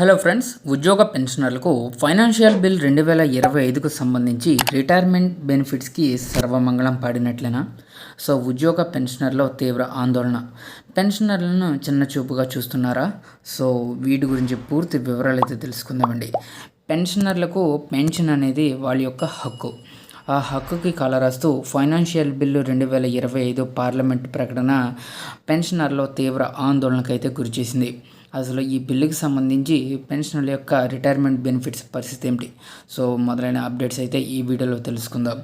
Hello friends ఉద్యోగ పెన్షనర్లకు financial bill రెండు వేల ఇరవై ఐదుకు సంబంధించి రిటైర్మెంట్ బెనిఫిట్స్కి సర్వమంగళం పాడినట్లేనా? సో ఉద్యోగ పెన్షనర్లో తీవ్ర ఆందోళన. పెన్షనర్లను చిన్న చూపుగా చూస్తున్నారా? సో వీటి గురించి పూర్తి వివరాలు అయితే తెలుసుకుందామండి. పెన్షనర్లకు పెన్షన్ అనేది వాళ్ళ యొక్క హక్కు. ఆ హక్కుకి కలరాస్తూ ఫైనాన్షియల్ బిల్లు రెండు వేల ఇరవై ఐదు పార్లమెంట్ ప్రకటన పెన్షనర్లో తీవ్ర ఆందోళనకైతే గురిచేసింది. అసలు ఈ బిల్లుకి సంబంధించి పెన్షనర్ల యొక్క రిటైర్మెంట్ బెనిఫిట్స్ పరిస్థితి ఏమిటి? సో మొదలైన అప్డేట్స్ అయితే ఈ వీడియోలో తెలుసుకుందాం.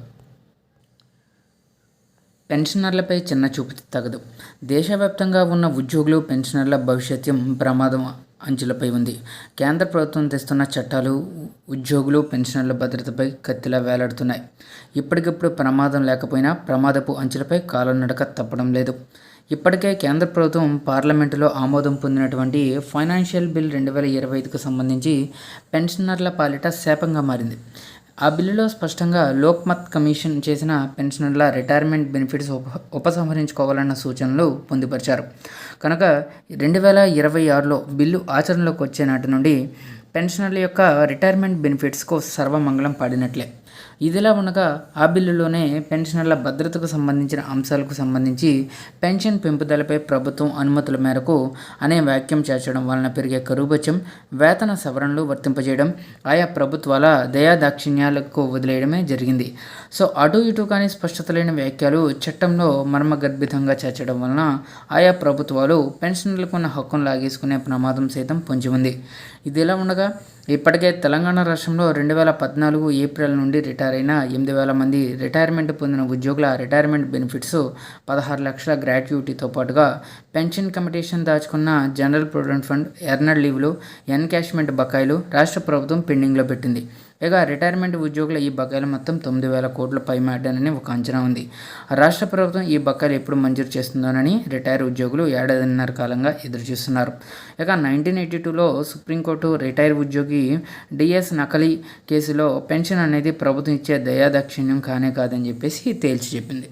పెన్షనర్లపై చిన్న చూపు తగదు దేశవ్యాప్తంగా ఉన్న ఉద్యోగులు పెన్షనర్ల భవిష్యత్యం ప్రమాదం అంచులపై ఉంది. కేంద్ర ప్రభుత్వం తెస్తున్న చట్టాలు ఉద్యోగులు పెన్షనర్ల భద్రతపై కత్తిలా వేలాడుతున్నాయి. ఇప్పటికిప్పుడు ప్రమాదం లేకపోయినా ప్రమాదపు అంచులపై కాలనడక తప్పడం లేదు. ఇప్పటికే కేంద్ర ప్రభుత్వం పార్లమెంటులో ఆమోదం పొందినటువంటి ఫైనాన్షియల్ బిల్ రెండు వేల ఇరవై ఐదుకు సంబంధించి పెన్షనర్ల పాలిట శాపంగా మారింది. ఆ బిల్లులో స్పష్టంగా లోక్మత్ కమిషన్ చేసిన పెన్షనర్ల రిటైర్మెంట్ బెనిఫిట్స్ ఉప ఉపసంహరించుకోవాలన్న సూచనలు పొందుపరిచారు. కనుక రెండు వేల ఇరవై ఆరులో బిల్లు ఆచరణలోకి వచ్చే నాటి నుండి పెన్షనర్ల యొక్క రిటైర్మెంట్ బెనిఫిట్స్కు సర్వమంగళం పాడినట్లే. ఇదిలా ఉండగా ఆ బిల్లులోనే పెన్షనర్ల భద్రతకు సంబంధించిన అంశాలకు సంబంధించి పెన్షన్ పెంపుదలపై ప్రభుత్వం అనుమతుల మేరకు అనే వాక్యం చేర్చడం వలన పెరిగే కరుబచ్చం వేతన సవరణలు వర్తింపజేయడం ఆయా ప్రభుత్వాల దయాదాక్షిణ్యాలకు వదిలేయడమే జరిగింది. సో అటు ఇటు కానీ స్పష్టత లేని వ్యాఖ్యలు చట్టంలో మర్మగర్భితంగా చేర్చడం వలన ఆయా ప్రభుత్వాలు పెన్షనర్లకు ఉన్న హక్కును లాగేసుకునే ప్రమాదం సైతం పొంచి ఉంది. ఇదిలా ఉండగా ఇప్పటికే తెలంగాణ రాష్ట్రంలో రెండు వేల పద్నాలుగు ఏప్రిల్ నుండి రిటైర్ అయిన ఎనిమిది వేల మంది రిటైర్మెంట్ పొందిన ఉద్యోగుల రిటైర్మెంట్ బెనిఫిట్స్ పదహారు లక్షల గ్రాట్యుటీతో పాటుగా పెన్షన్ కమిటేషన్ దాచుకున్న జనరల్ ప్రొవిడెంట్ ఫండ్ ఎర్నడ్ లీవ్లు ఎన్కాష్మెంట్ బకాయిలు రాష్ట్ర ప్రభుత్వం పెండింగ్లో పెట్టింది. ఇక రిటైర్మెంట్ ఉద్యోగుల ఈ బకాయిలు మొత్తం తొమ్మిది వేల కోట్ల పైమాటనని ఒక అంచనా ఉంది. రాష్ట్ర ప్రభుత్వం ఈ బకాయిలు ఎప్పుడు మంజూరు చేస్తుందోనని రిటైర్ ఉద్యోగులు ఏడాదిన్నర కాలంగా ఎదురుచూస్తున్నారు. ఇక నైన్టీన్ ఎయిటీ టూలో సుప్రీంకోర్టు రిటైర్ ఉద్యోగి డిఎస్ నకలీ కేసులో పెన్షన్ అనేది ప్రభుత్వం ఇచ్చే దయాదాక్షిణ్యం కానే కాదని చెప్పేసి తేల్చి చెప్పింది.